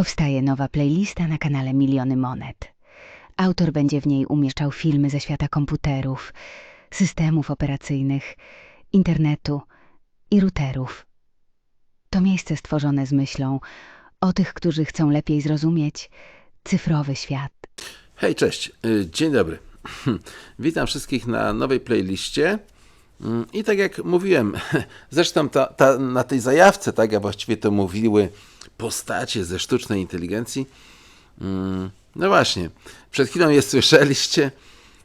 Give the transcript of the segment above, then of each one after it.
Powstaje nowa playlista na kanale Miliony Monet. Autor będzie w niej umieszczał filmy ze świata komputerów, systemów operacyjnych, internetu i routerów. To miejsce stworzone z myślą o tych, którzy chcą lepiej zrozumieć cyfrowy świat. Hej, cześć, y, dzień dobry. Witam wszystkich na nowej playliście. Mm, I tak jak mówiłem, zresztą ta, ta, na tej zajawce, tak, a właściwie to mówiły postacie ze sztucznej inteligencji. Mm, No właśnie, przed chwilą je słyszeliście.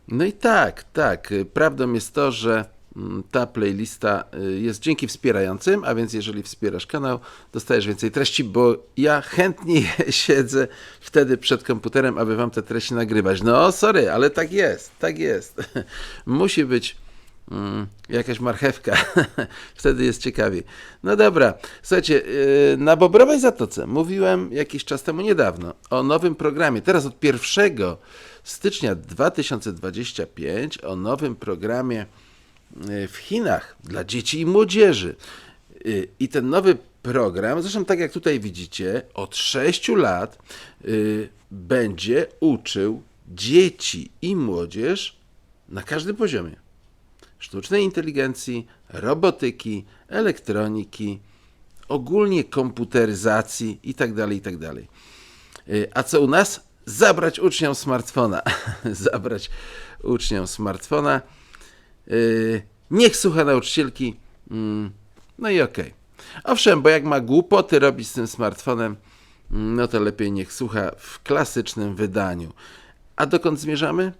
No i tak, tak, prawdą jest to, że mm, ta playlista y, jest dzięki wspierającym, a więc jeżeli wspierasz kanał, dostajesz więcej treści, bo ja chętnie siedzę wtedy przed komputerem, aby wam te treści nagrywać. No, sorry, ale tak jest, tak jest. Musi być mm, jakaś marchewka, wtedy jest ciekawiej. No dobra, słuchajcie, yy, na Bobrowej Zatoce mówiłem jakiś czas temu niedawno o nowym programie. Teraz od 1 stycznia 2025 o nowym programie y, w Chinach dla dzieci i młodzieży. Y, I ten nowy program, zresztą tak jak tutaj widzicie, od 6 lat y, będzie uczył dzieci i młodzież na każdym poziomie sztucznej inteligencji, robotyki, elektroniki, ogólnie komputeryzacji itd. itd. Y, A co u nas? Zabrać uczniom smartfona. Zabrać uczniom smartfona. Y, Niech słucha nauczycielki. Mm, No i okej. Owszem, bo jak ma głupoty robić z tym smartfonem, mm, no to lepiej niech słucha w klasycznym wydaniu. A dokąd zmierzamy?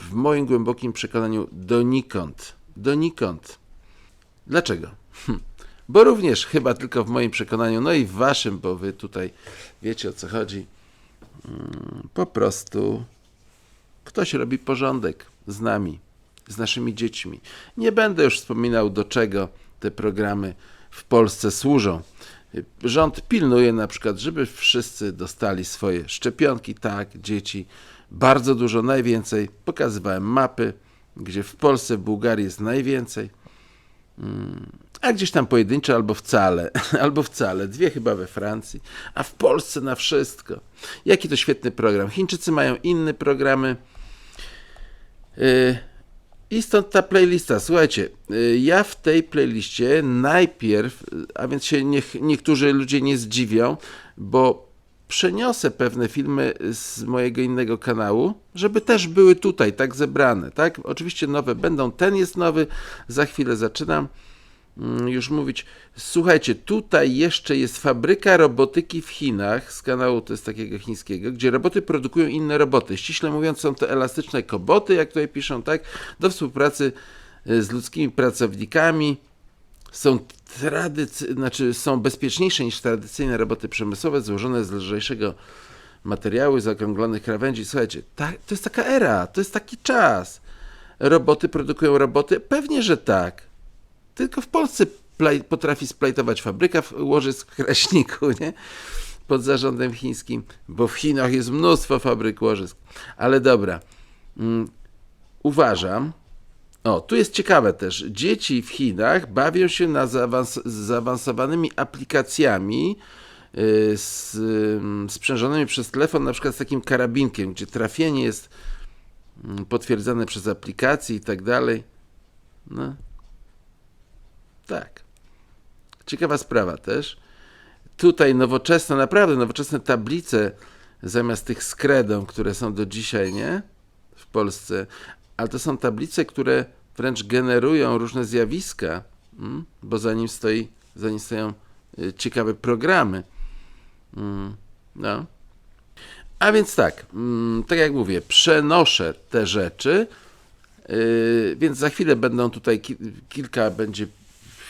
W moim głębokim przekonaniu donikąd. Donikąd. Dlaczego? Hm. Bo również chyba tylko w moim przekonaniu, no i w waszym, bo wy tutaj wiecie o co chodzi. Mm, Po prostu ktoś robi porządek z nami, z naszymi dziećmi. Nie będę już wspominał, do czego te programy w Polsce służą. Rząd pilnuje na przykład, żeby wszyscy dostali swoje szczepionki, tak, dzieci, bardzo dużo, najwięcej. Pokazywałem mapy, gdzie w Polsce, w Bułgarii jest najwięcej, Mm, a gdzieś tam pojedyncze albo wcale, albo wcale, dwie chyba we Francji, a w Polsce na wszystko. Jaki to świetny program. Chińczycy mają inne programy. Yy, I stąd ta playlista. Słuchajcie, yy, ja w tej playliście najpierw, a więc się niech niektórzy ludzie nie zdziwią, bo przeniosę pewne filmy z mojego innego kanału, żeby też były tutaj tak zebrane, tak? Oczywiście nowe będą, ten jest nowy, za chwilę zaczynam mm, już mówić. Słuchajcie, tutaj jeszcze jest fabryka robotyki w Chinach, z kanału to jest takiego chińskiego, gdzie roboty produkują inne roboty. Ściśle mówiąc są to elastyczne koboty, jak tutaj piszą, tak? Do współpracy y, z ludzkimi pracownikami, są tradycy, znaczy są bezpieczniejsze niż tradycyjne roboty przemysłowe, złożone z lżejszego materiału, zaokrąglonych krawędzi. Słuchajcie, ta, to jest taka era, to jest taki czas. Roboty produkują roboty? Pewnie, że tak. Tylko w Polsce plaj, potrafi splajtować fabryka w łożysk w Kraśniku, nie? Pod zarządem chińskim, bo w Chinach jest mnóstwo fabryk łożysk. Ale dobra. Mm, uważam, o, tu jest ciekawe też. Dzieci w Chinach bawią się na zaawans- zaawansowanymi aplikacjami yy, z, yy, sprzężonymi przez telefon, na przykład z takim karabinkiem, gdzie trafienie jest mm, potwierdzane przez aplikację i tak dalej. No. Tak. Ciekawa sprawa też. Tutaj nowoczesne, naprawdę nowoczesne tablice zamiast tych z kredą, które są do dzisiaj, nie? W Polsce. Ale to są tablice, które wręcz generują różne zjawiska, mm, bo za nim stoi, za nim stoją y, ciekawe programy. Mm, No. A więc tak, mm, tak jak mówię, przenoszę te rzeczy, yy, więc za chwilę będą tutaj ki- kilka będzie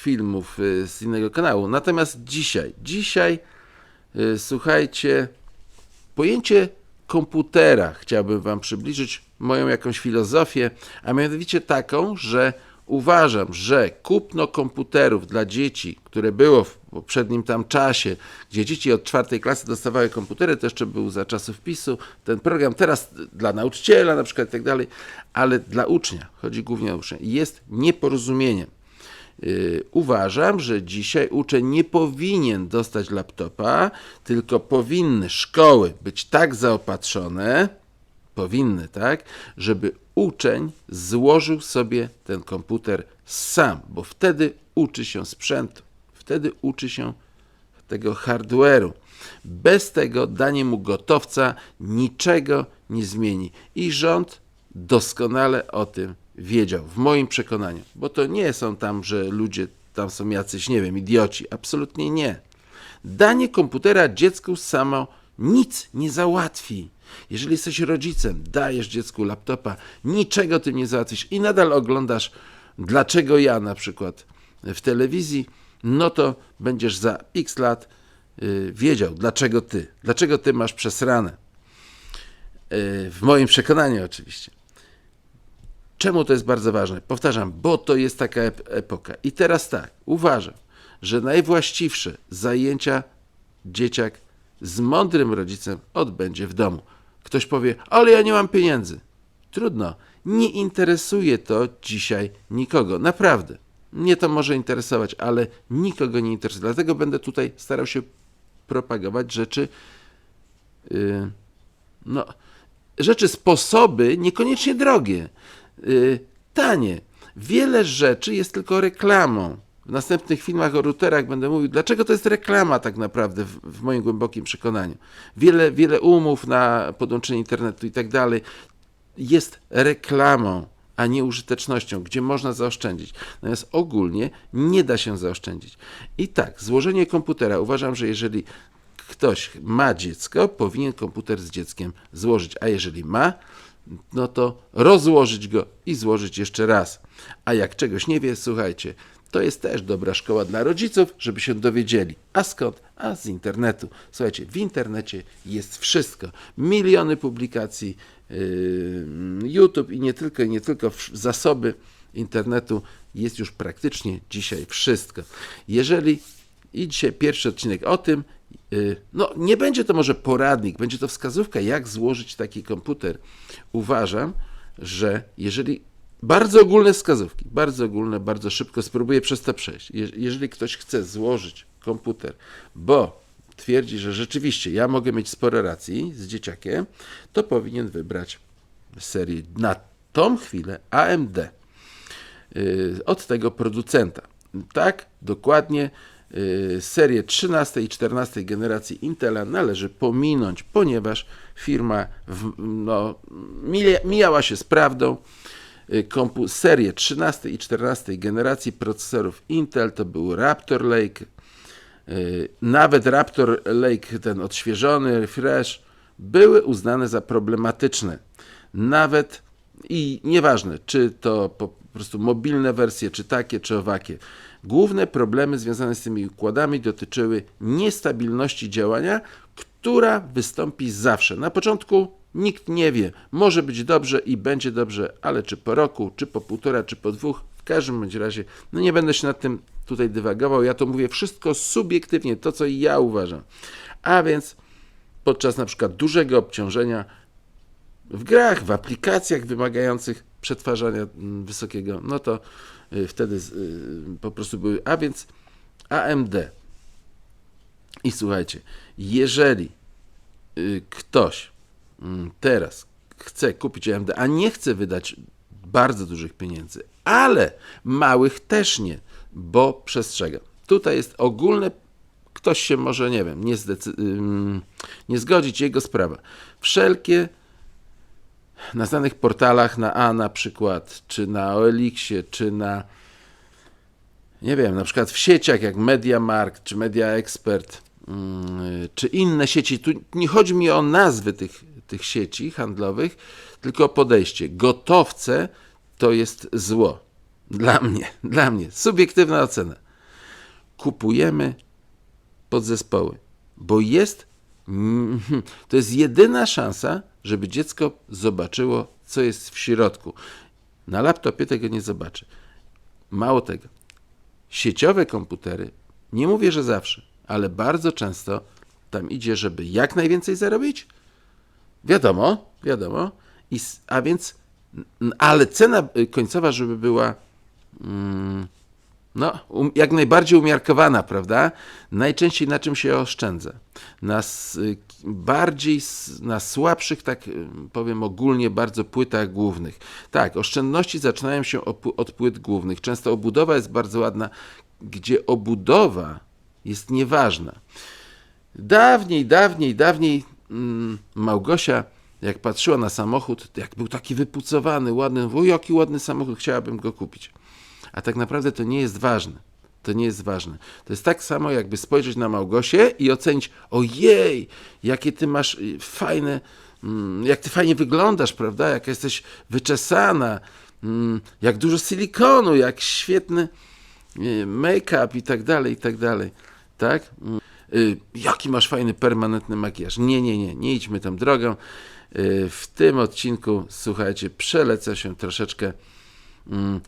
filmów y, z innego kanału. Natomiast dzisiaj, dzisiaj y, słuchajcie, pojęcie komputera chciałbym Wam przybliżyć, moją jakąś filozofię, a mianowicie taką, że uważam, że kupno komputerów dla dzieci, które było w poprzednim tam czasie, gdzie dzieci od czwartej klasy dostawały komputery, to jeszcze był za czasów PiSu ten program, teraz dla nauczyciela na przykład i tak dalej, ale dla ucznia, chodzi głównie o ucznia, jest nieporozumieniem. Yy, uważam, że dzisiaj uczeń nie powinien dostać laptopa, tylko powinny szkoły być tak zaopatrzone, powinny, tak, żeby uczeń złożył sobie ten komputer sam, bo wtedy uczy się sprzętu, wtedy uczy się tego hardware'u. Bez tego danie mu gotowca niczego nie zmieni. I rząd doskonale o tym wiedział, w moim przekonaniu. Bo to nie są tam, że ludzie tam są jacyś, nie wiem, idioci. Absolutnie nie. Danie komputera dziecku samo nic nie załatwi. Jeżeli jesteś rodzicem, dajesz dziecku laptopa, niczego tym nie załatwisz i nadal oglądasz dlaczego ja na przykład w telewizji, no to będziesz za x lat y, wiedział, dlaczego ty, dlaczego ty masz przesrane. Y, w moim przekonaniu oczywiście. Czemu to jest bardzo ważne? Powtarzam, bo to jest taka ep- epoka. I teraz tak, uważam, że najwłaściwsze zajęcia dzieciak z mądrym rodzicem odbędzie w domu. Ktoś powie, ale ja nie mam pieniędzy. Trudno. Nie interesuje to dzisiaj nikogo. Naprawdę. Mnie to może interesować, ale nikogo nie interesuje. Dlatego będę tutaj starał się propagować rzeczy, yy, no, rzeczy, sposoby niekoniecznie drogie, yy, tanie. Wiele rzeczy jest tylko reklamą. W następnych filmach o routerach będę mówił, dlaczego to jest reklama tak naprawdę, w, w moim głębokim przekonaniu. Wiele, wiele umów na podłączenie internetu i tak dalej jest reklamą, a nie użytecznością, gdzie można zaoszczędzić. Natomiast ogólnie nie da się zaoszczędzić. I tak, złożenie komputera. Uważam, że jeżeli ktoś ma dziecko, powinien komputer z dzieckiem złożyć, a jeżeli ma, no to rozłożyć go i złożyć jeszcze raz. A jak czegoś nie wie, słuchajcie, to jest też dobra szkoła dla rodziców, żeby się dowiedzieli. A skąd? A z internetu. Słuchajcie, w internecie jest wszystko. Miliony publikacji, yy, YouTube i nie tylko, i nie tylko zasoby internetu jest już praktycznie dzisiaj wszystko. Jeżeli i dzisiaj pierwszy odcinek o tym, yy, no nie będzie to może poradnik, będzie to wskazówka, jak złożyć taki komputer. Uważam, że jeżeli bardzo ogólne wskazówki, bardzo ogólne, bardzo szybko spróbuję przez to przejść. Je- Jeżeli ktoś chce złożyć komputer, bo twierdzi, że rzeczywiście ja mogę mieć sporo racji z dzieciakiem, to powinien wybrać serię na tą chwilę AMD y, od tego producenta. Tak, dokładnie. y, Serię 13 i 14 generacji Intela należy pominąć, ponieważ firma w, no, mija- mijała się z prawdą. Y, Kompu serię 13 i 14 generacji procesorów Intel to był Raptor Lake, y, nawet Raptor Lake, ten odświeżony, refresh, były uznane za problematyczne. Nawet i nieważne, czy to po prostu mobilne wersje, czy takie, czy owakie. Główne problemy związane z tymi układami dotyczyły niestabilności działania, która wystąpi zawsze. Na początku nikt nie wie, może być dobrze i będzie dobrze, ale czy po roku, czy po półtora, czy po dwóch, w każdym bądź razie, no nie będę się nad tym tutaj dywagował, ja to mówię wszystko subiektywnie, to co ja uważam. A więc podczas na przykład dużego obciążenia w grach, w aplikacjach wymagających przetwarzania mm, wysokiego, no to y, wtedy y, po prostu były. A więc AMD. I słuchajcie, jeżeli y, ktoś teraz chce kupić AMD, a nie chce wydać bardzo dużych pieniędzy, ale małych też nie, bo przestrzegam. Tutaj jest ogólne, ktoś się może, nie wiem, nie, nie zgodzić, jego sprawa. Wszelkie na znanych portalach, na A na przykład, czy na OLX-ie, czy na nie wiem, na przykład w sieciach jak MediaMarkt, czy Media Expert, mm, czy inne sieci. Tu nie chodzi mi o nazwy tych, tych sieci handlowych, tylko podejście. Gotowce to jest zło. Dla mnie, dla mnie. Subiektywna ocena. Kupujemy podzespoły, bo jest Mhm. To jest jedyna szansa, żeby dziecko zobaczyło, co jest w środku. Na laptopie tego nie zobaczy. Mało tego. Sieciowe komputery, nie mówię, że zawsze, ale bardzo często tam idzie, żeby jak najwięcej zarobić. Wiadomo, wiadomo. I, a więc, ale cena y, końcowa, żeby była mm, No, um, jak najbardziej umiarkowana, prawda? Najczęściej na czym się oszczędza? Na y, bardziej na słabszych, tak y, powiem ogólnie, bardzo płytach głównych. Tak, oszczędności zaczynają się od płyt głównych. Często obudowa jest bardzo ładna, gdzie obudowa jest nieważna. Dawniej, dawniej, dawniej Małgosia, jak patrzyła na samochód, jak był taki wypucowany, ładny, o jaki ładny samochód, chciałabym go kupić. A tak naprawdę to nie jest ważne. To nie jest ważne. To jest tak samo, jakby spojrzeć na Małgosię i ocenić, ojej, jakie ty masz y, fajne, mm, jak ty fajnie wyglądasz, prawda? Jak jesteś wyczesana, mm, jak dużo silikonu, jak świetny y, make-up i tak dalej, i tak dalej. Tak? Y, Jaki masz fajny, permanentny makijaż. Nie, nie, nie, nie idźmy tą drogą. Y, W tym odcinku, słuchajcie, przelecę się troszeczkę. mm,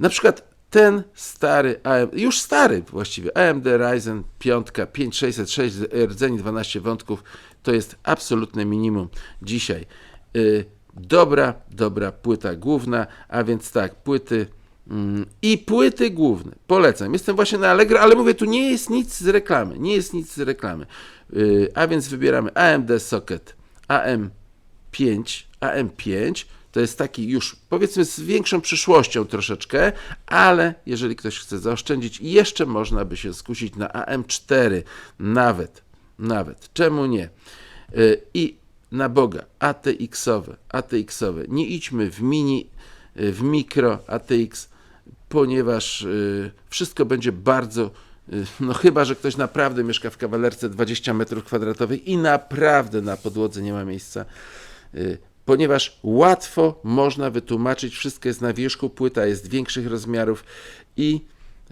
Na przykład ten stary, już stary właściwie, AMD Ryzen 5 5606 rdzeni 12 wątków, to jest absolutne minimum dzisiaj. Y, Dobra, dobra płyta główna, a więc tak, płyty i płyty główne. Polecam. Jestem właśnie na Allegro, ale mówię, tu nie jest nic z reklamy. Nie jest nic z reklamy. Y, A więc wybieramy AMD Socket AM5, AM5 to jest taki już powiedzmy z większą przyszłością troszeczkę, ale jeżeli ktoś chce zaoszczędzić, jeszcze można by się skusić na AM4 nawet, nawet, czemu nie? Y, I na Boga, ATX-owe, ATX-owe, nie idźmy w mini, y, w mikro ATX, ponieważ y, wszystko będzie bardzo, y, no chyba, że ktoś naprawdę mieszka w kawalerce 20 metrów kwadratowych i naprawdę na podłodze nie ma miejsca, y, ponieważ łatwo można wytłumaczyć, wszystko jest na wierzchu, płyta jest większych rozmiarów i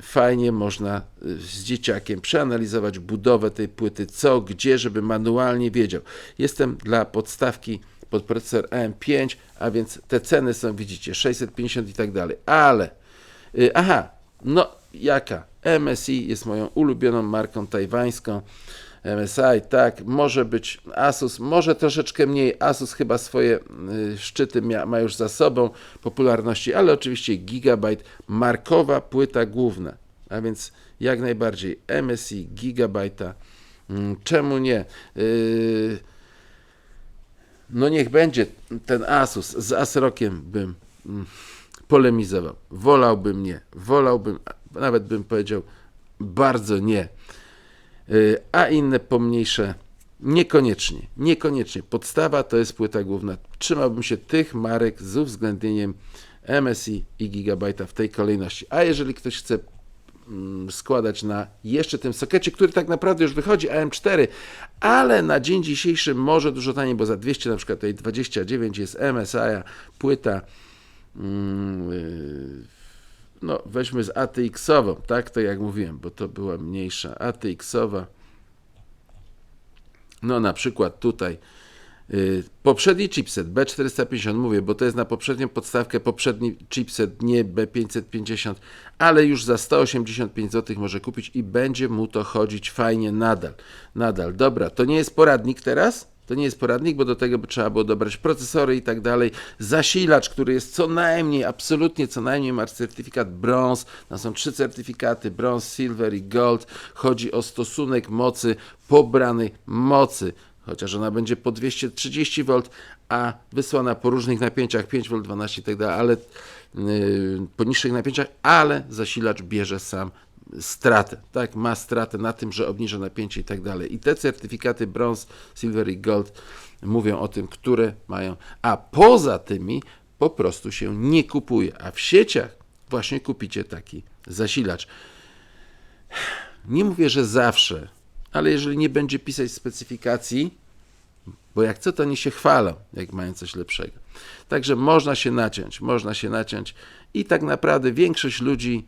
fajnie można z dzieciakiem przeanalizować budowę tej płyty, co, gdzie, żeby manualnie wiedział. Jestem dla podstawki pod procesor AM5, a więc te ceny są, widzicie, 650 i tak dalej, ale Aha, no jaka? MSI jest moją ulubioną marką tajwańską. MSI, tak, może być Asus, może troszeczkę mniej. Asus chyba swoje y, szczyty mia, ma już za sobą popularności, ale oczywiście Gigabyte, markowa płyta główna. A więc jak najbardziej MSI, Gigabyte'a. Mm, Czemu nie? Yy, no niech będzie ten Asus z Asrokiem bym mm, polemizował. Wolałbym nie. Wolałbym, nawet bym powiedział bardzo nie. Y, A inne pomniejsze niekoniecznie. Niekoniecznie. Podstawa to jest płyta główna. Trzymałbym się tych marek z uwzględnieniem MSI i Gigabyte'a w tej kolejności. A jeżeli ktoś chce mm, składać na jeszcze tym sokecie, który tak naprawdę już wychodzi AM4, ale na dzień dzisiejszy może dużo taniej, bo za 200 na przykład tej 29 jest MSI, płyta no weźmy z ATX-ową, tak, to jak mówiłem, bo to była mniejsza ATX-owa, no na przykład tutaj y, poprzedni chipset B450, mówię, bo to jest na poprzednią podstawkę, poprzedni chipset, nie B550, ale już za 185 zł może kupić i będzie mu to chodzić fajnie nadal. Nadal, dobra, to nie jest poradnik teraz? To nie jest poradnik, bo do tego trzeba było dobrać procesory i tak dalej. Zasilacz, który jest co najmniej, absolutnie co najmniej ma certyfikat brąz. Tam są trzy certyfikaty, brąz, silver i gold. Chodzi o stosunek mocy, pobranej mocy. Chociaż ona będzie po 230 V, a wysłana po różnych napięciach 5 V, 12 i tak dalej, ale yy, po niższych napięciach, ale zasilacz bierze sam stratę, tak, ma stratę na tym, że obniża napięcie i tak dalej. I te certyfikaty brąz, silver i gold mówią o tym, które mają, a poza tymi po prostu się nie kupuje, a w sieciach właśnie kupicie taki zasilacz. Nie mówię, że zawsze, ale jeżeli nie będzie pisać specyfikacji, bo jak co, to oni się chwalą, jak mają coś lepszego. Także można się naciąć, można się naciąć i tak naprawdę większość ludzi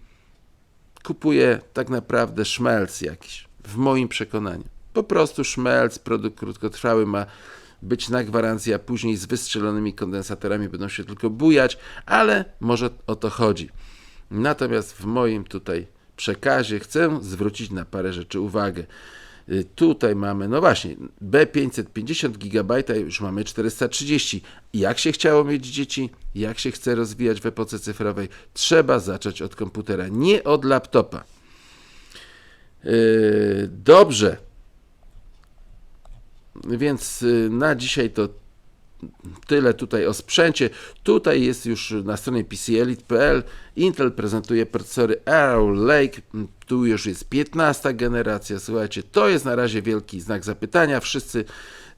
kupuje tak naprawdę szmelc jakiś, w moim przekonaniu. Po prostu szmelc, produkt krótkotrwały ma być na gwarancję, a później z wystrzelonymi kondensatorami będą się tylko bujać, ale może o to chodzi. Natomiast w moim tutaj przekazie chcę zwrócić na parę rzeczy uwagę. Y, Tutaj mamy, no właśnie, B550 GB, już mamy 430. Jak się chciało mieć dzieci, jak się chce rozwijać w epoce cyfrowej, trzeba zacząć od komputera, nie od laptopa. Yy, Dobrze. Więc y, na dzisiaj to tyle tutaj o sprzęcie. Tutaj jest już na stronie pcelite.pl. Intel prezentuje procesory Arrow Lake. Tu już jest 15 generacja. Słuchajcie, to jest na razie wielki znak zapytania. Wszyscy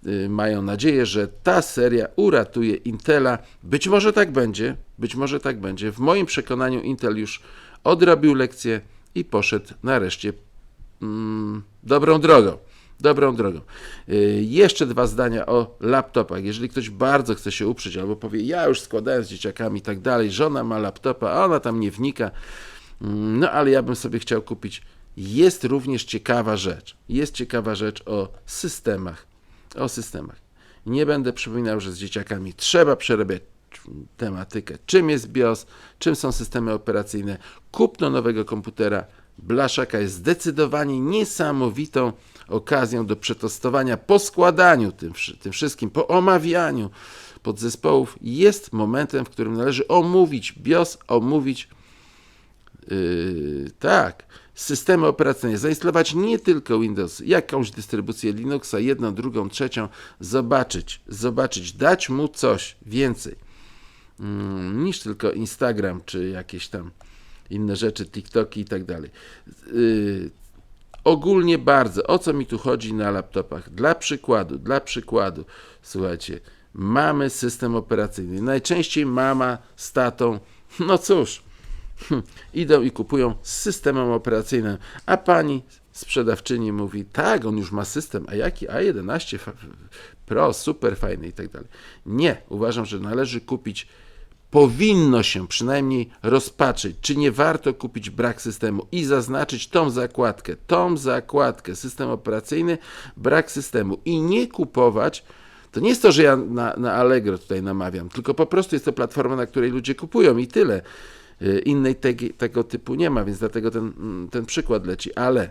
y, mają nadzieję, że ta seria uratuje Intela. Być może tak będzie. Być może tak będzie. W moim przekonaniu Intel już odrobił lekcję i poszedł nareszcie mm, dobrą drogą. Dobrą drogą. Y, Jeszcze dwa zdania o laptopach. Jeżeli ktoś bardzo chce się uprzeć albo powie, ja już składałem z dzieciakami i tak dalej, żona ma laptopa, a ona tam nie wnika, mm, no ale ja bym sobie chciał kupić. Jest również ciekawa rzecz. Jest ciekawa rzecz o systemach. O systemach. Nie będę przypominał, że z dzieciakami trzeba przerabiać tematykę. Czym jest BIOS, czym są systemy operacyjne. Kupno nowego komputera Blaszaka jest zdecydowanie niesamowitą okazją do przetestowania po składaniu tym, tym wszystkim, po omawianiu podzespołów. Jest momentem, w którym należy omówić BIOS, omówić Yy, tak, systemy operacyjne, zainstalować nie tylko Windows, jakąś dystrybucję Linuxa, jedną, drugą, trzecią, zobaczyć, zobaczyć, dać mu coś więcej mm, niż tylko Instagram, czy jakieś tam inne rzeczy, TikToki i tak dalej. Yy, ogólnie bardzo, o co mi tu chodzi na laptopach? Dla przykładu, dla przykładu, słuchajcie, mamy system operacyjny. Najczęściej mama z tatą, no cóż, hm, idą i kupują z systemem operacyjnym, a pani sprzedawczyni mówi, tak, on już ma system, a jaki A11 fa- Pro, super fajny i tak dalej. Nie, uważam, że należy kupić powinno się przynajmniej rozpatrzyć, czy nie warto kupić brak systemu i zaznaczyć tą zakładkę, tą zakładkę, system operacyjny, brak systemu i nie kupować. To nie jest to, że ja na, na Allegro tutaj namawiam, tylko po prostu jest to platforma, na której ludzie kupują i tyle. Y, Innej tegi- tego typu nie ma, więc dlatego ten, mm, ten przykład leci, ale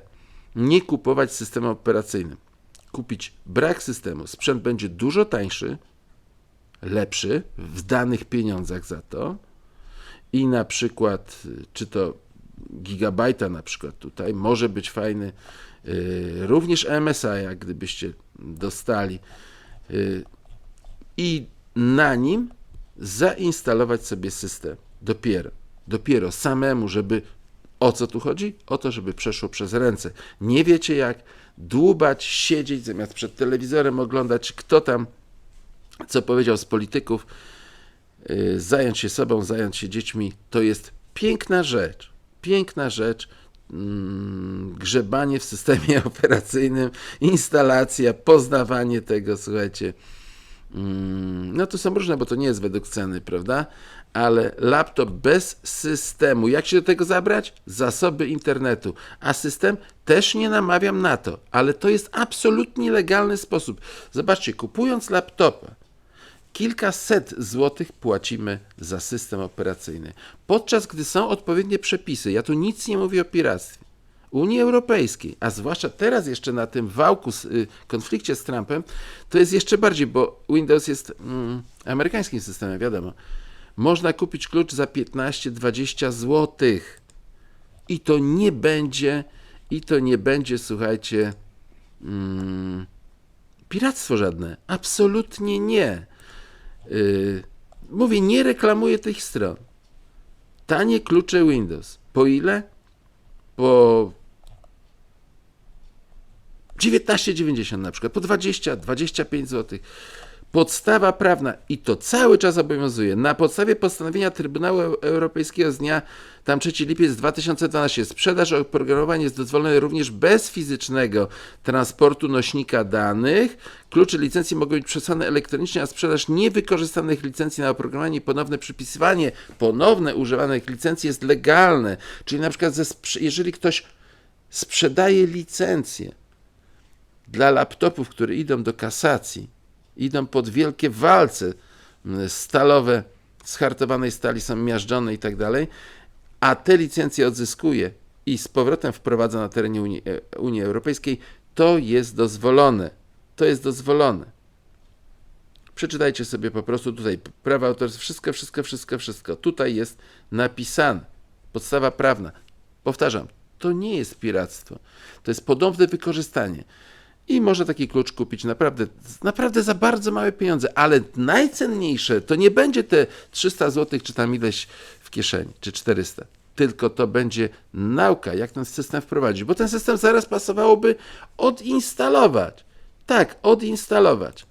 nie kupować systemem operacyjnym. Kupić brak systemu. Sprzęt będzie dużo tańszy, lepszy w danych pieniądzach za to i na przykład, y, czy to gigabajta na przykład tutaj, może być fajny y, również MSI, jak gdybyście dostali y, i na nim zainstalować sobie system dopiero, dopiero samemu, żeby o co tu chodzi? O to, żeby przeszło przez ręce. Nie wiecie jak dłubać, siedzieć zamiast przed telewizorem oglądać, kto tam co powiedział z polityków, y, zająć się sobą, zająć się dziećmi, to jest piękna rzecz. Piękna rzecz. mm, Grzebanie w systemie operacyjnym, instalacja, poznawanie tego, słuchajcie. Mm, No to są różne, bo to nie jest według ceny, prawda? Ale laptop bez systemu. Jak się do tego zabrać? Zasoby internetu. A system też nie namawiam na to, ale to jest absolutnie legalny sposób. Zobaczcie, kupując laptopa, kilkaset złotych płacimy za system operacyjny, podczas gdy są odpowiednie przepisy. Ja tu nic nie mówię o piractwie. Unii Europejskiej, a zwłaszcza teraz jeszcze na tym wałku, z, y, konflikcie z Trumpem, to jest jeszcze bardziej, bo Windows jest mm, amerykańskim systemem, wiadomo. Można kupić klucz za 15-20 złotych i to nie będzie, i to nie będzie, słuchajcie, mm, piractwo żadne. Absolutnie nie. Yy, mówię, nie reklamuję tych stron. Tanie klucze Windows. Po ile? Po 19,90 na przykład, po 20, 25 zł. Podstawa prawna i to cały czas obowiązuje. Na podstawie postanowienia Trybunału Europejskiego z dnia tam 3 lipiec 2012 sprzedaż oprogramowań jest dozwolona również bez fizycznego transportu nośnika danych. Klucze licencji mogą być przesłane elektronicznie, a sprzedaż niewykorzystanych licencji na oprogramowanie i ponowne przypisywanie ponowne używanych licencji jest legalne. Czyli na przykład jeżeli ktoś sprzedaje licencję dla laptopów, które idą do kasacji, idą pod wielkie walce stalowe, z hartowanej stali są miażdżone i tak dalej, a te licencje odzyskuje i z powrotem wprowadza na terenie Unii, e, Unii Europejskiej, To jest dozwolone. To jest dozwolone. Przeczytajcie sobie po prostu tutaj prawa autorskie, wszystko, wszystko, wszystko, wszystko. Tutaj jest napisane. Podstawa prawna. Powtarzam, to nie jest piractwo. To jest podobne wykorzystanie. I można taki klucz kupić naprawdę, naprawdę za bardzo małe pieniądze, ale najcenniejsze to nie będzie te 300 zł, czy tam ileś w kieszeni, czy 400. Tylko to będzie nauka, jak ten system wprowadzić, bo ten system zaraz pasowałoby odinstalować. Tak, odinstalować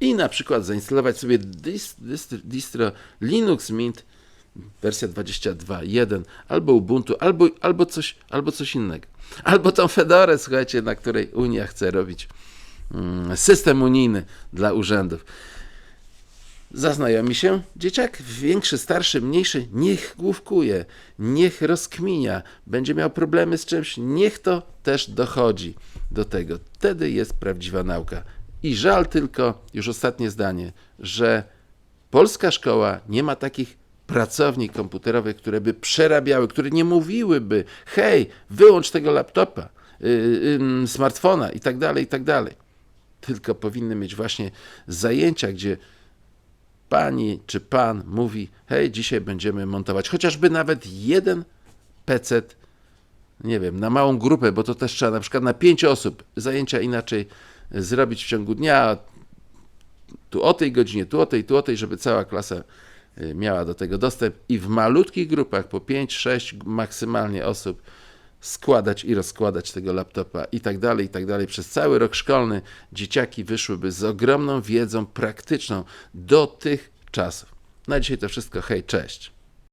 i na przykład zainstalować sobie dist, distro, distro Linux Mint wersja 22.1 albo Ubuntu, albo, albo, coś, albo coś innego. Albo tą Fedorę, słuchajcie, na której Unia chce robić mm, system unijny dla urzędów. Zaznajomi się dzieciak, większy, starszy, mniejszy, niech główkuje, niech rozkminia, będzie miał problemy z czymś, niech to też dochodzi do tego. Wtedy jest prawdziwa nauka. I żal tylko, już ostatnie zdanie, że polska szkoła nie ma takich pracowni komputerowych, które by przerabiały, które nie mówiłyby, hej, wyłącz tego laptopa, yy, yy, smartfona i tak dalej, i tak dalej. Tylko powinny mieć właśnie zajęcia, gdzie pani czy pan mówi, hej, dzisiaj będziemy montować chociażby nawet jeden PC, nie wiem, na małą grupę, bo to też trzeba na przykład na pięć osób zajęcia inaczej zrobić w ciągu dnia, tu o tej godzinie, tu o tej, tu o tej, żeby cała klasa miała do tego dostęp i w malutkich grupach po 5-6 maksymalnie osób składać i rozkładać tego laptopa i tak dalej, i tak dalej. Przez cały rok szkolny dzieciaki wyszłyby z ogromną wiedzą praktyczną do tych czasów. Na dzisiaj to wszystko. Hej, cześć.